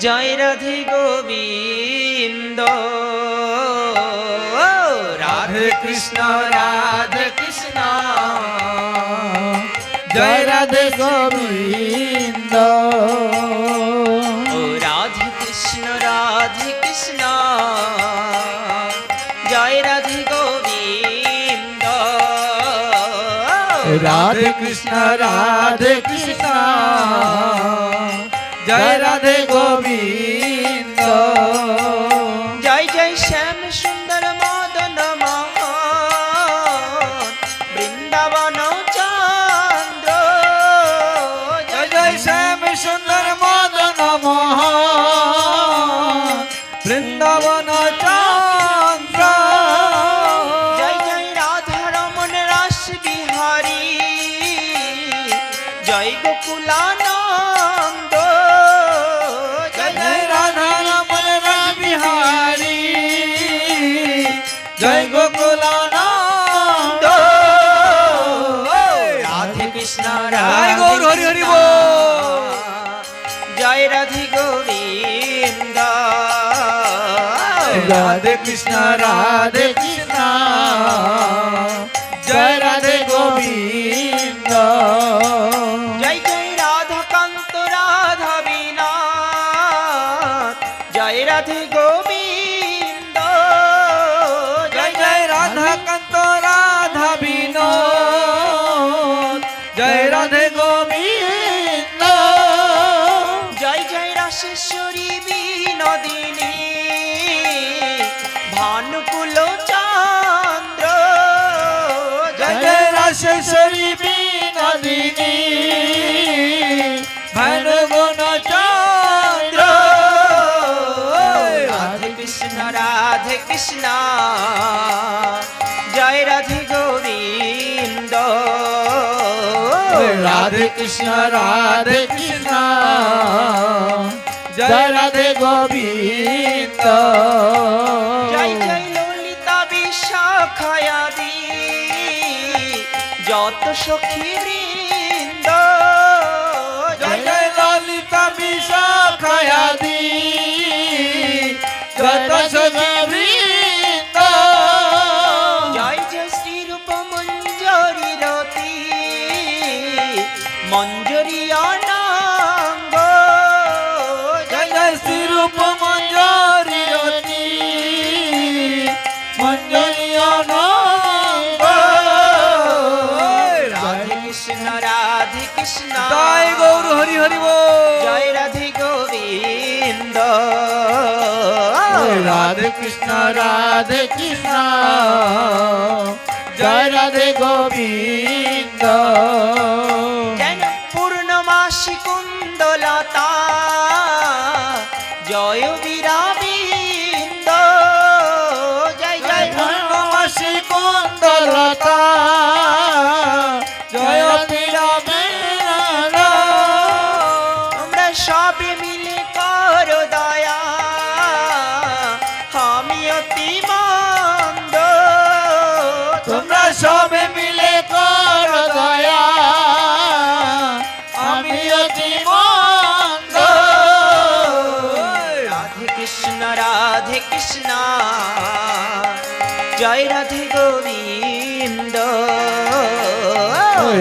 জয় রাধে গোবিন্দ। রাধে কৃষ্ণ রাধে কৃষ্ণ। জয় রাধে গোবিন্দ। রাধে কৃষ্ণ রাধে কৃষ্ণ। রাধে কৃষ্ণ রাধে কৃষ্ণ। জয় রাধে গোবিন্দ। গোকুলানন্দ জয় রাধা রমন রাম বিহারী জয় গোকুলানন্দ রাধে কৃষ্ণ জয় গৌর হরি হরি। জয় রাধে গোবিন্দ রাধে কৃষ্ণ রাধে কৃষ্ণ জয় রাধে গোবিন্দ কৃষ্ণ। জয় রাধে গোবিন্দ। রাধে কৃষ্ণ রাধে কৃষ্ণ। জয় রাধে গোবিন্দ। জয় জয় ললিতা বিশাখায়াদি যত সখী রাধে কৃষ্ণ রাধে কৃষ্ণ জয় রাধে গোবিন্দ।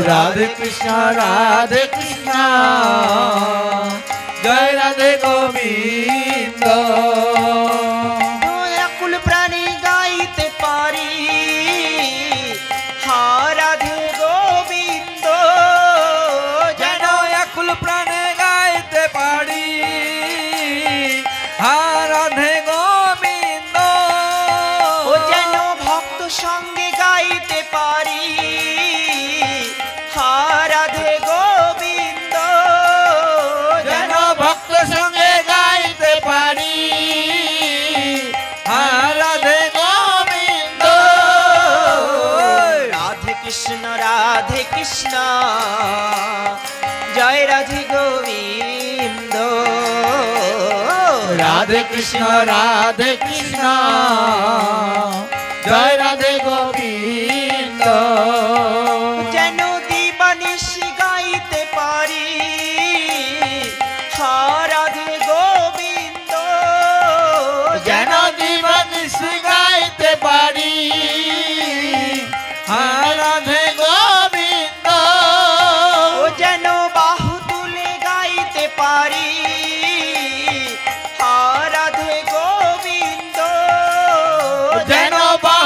রাধে কৃষ্ণ রাধে কৃষ্ণ। জয় রাধে গোবিন্দ। কৃষ্ণ। জয় রাধে গোবিন্দ। রাধে কৃষ্ণ রাধে কৃষ্ণ। জয় রাধে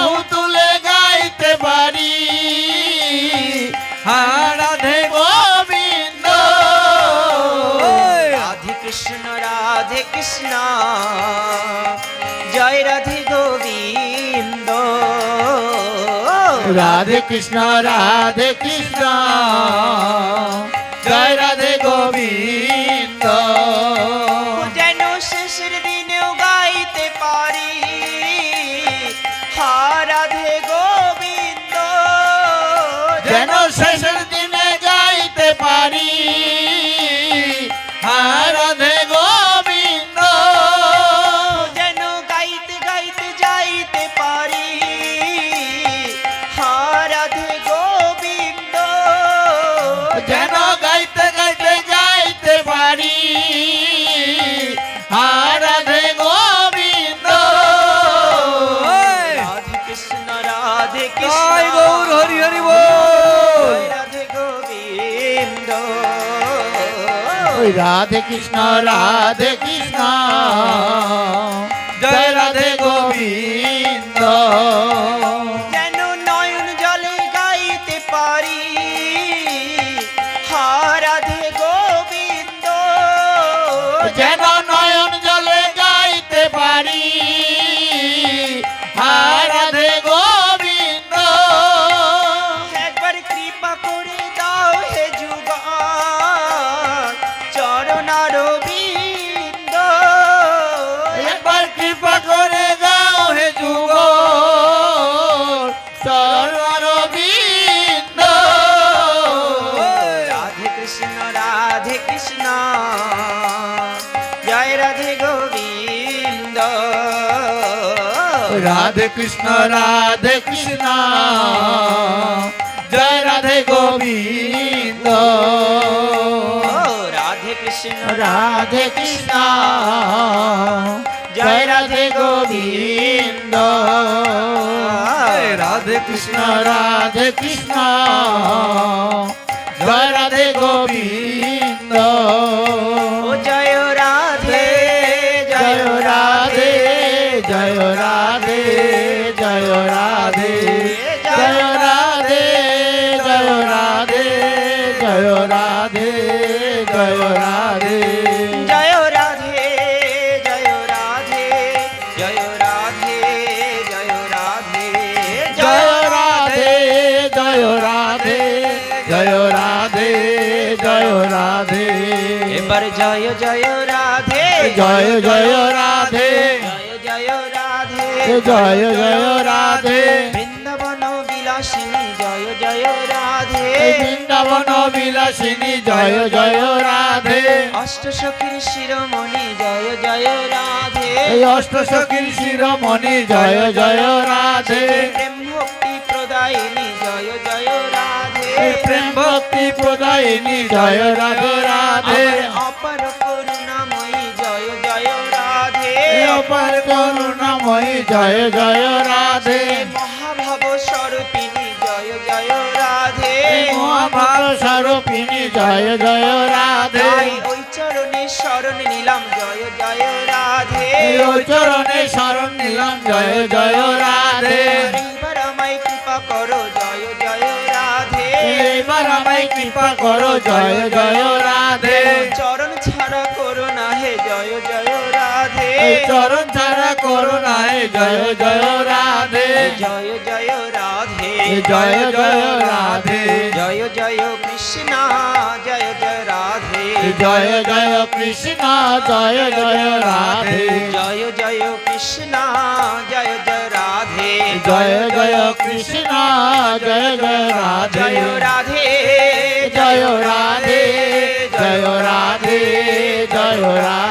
বাহু তুলে গাইতে পারি। রাধে গোবিন্দ। রাধে কৃষ্ণ রাধে কৃষ্ণ। জয় রাধে গোবিন্দ। রাধে কৃষ্ণ রাধে কৃষ্ণ। রাধে কৃষ্ণ। গৌর হরি হরি বল। রাধে গোবিন্দ। রাধে কৃষ্ণ রাধে কৃষ্ণ। জয় রাধে গোবিন্দ। যেন নয়ন জলে গাইতে পারি। হা রাধে গোবিন্দ। যেন রাধে কৃষ্ণ রাধে কৃষ্ণ। জয় রাধে গোবিন্দ। রাধে কৃষ্ণ। রাধে কৃষ্ণ। জয় রাধে গোবিন্দ। রাধে কৃষ্ণ রাধে কৃষ্ণ। জয় জয় রাধে জয় জয় রাধে জয় জয় রাধে জয় জয় রাধে বৃন্দাবন বিলাসিনী জয় জয় রাধে বৃন্দাবন বিলাসিনী জয় জয় রাধে অষ্ট সখীর শিরোমণি জয় জয় রাধে অষ্ট সখীর শিরোমণি জয় জয় রাধে প্রেম ভক্তি প্রদায়িনী জয় জয় রাধে প্রেম ভক্তি প্রদায়িনী জয় রাধে রাধে অপার করুণাময়ী জয় জয় রাধে। মহাভাব স্বরূপিনী জয় জয় রাধে। মহাভাব স্বরূপিনী জয় জয় রাধে। ওই চরণে শরণ নিলাম জয় জয় রাধে। ওই চরণে শরণ নিলাম জয় জয় রাধে। এইবার আমায় কৃপা করো জয় জয় রাধে। এইবার আমায় কৃপা করো জয় জয় রাধে। চরণ ছাড়া করো না হে জয় জয় চরণ ছাড়া করো না হে জয় জয় রাধে জয় জয় রাধে জয় জয় রাধে জয় জয় কৃষ্ণ জয় জয় রাধে জয় জয় কৃষ্ণ জয় জয় রাধে জয় জয় কৃষ্ণ জয় জয় রাধে জয় জয় কৃষ্ণ জয় জয় রাধে জয় রাধে জয় রাধে জয় রাধে জয় রাধে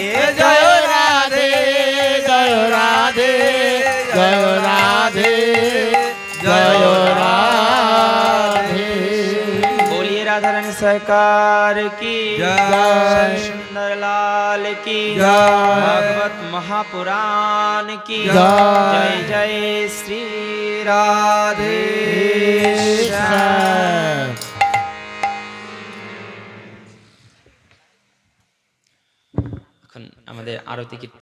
सरकार की जय। सुंदरलाल की जय। भागवत महापुराण की जय। जय जय श्री राधे श्याम। এখন আমাদের আরতি কীর্তন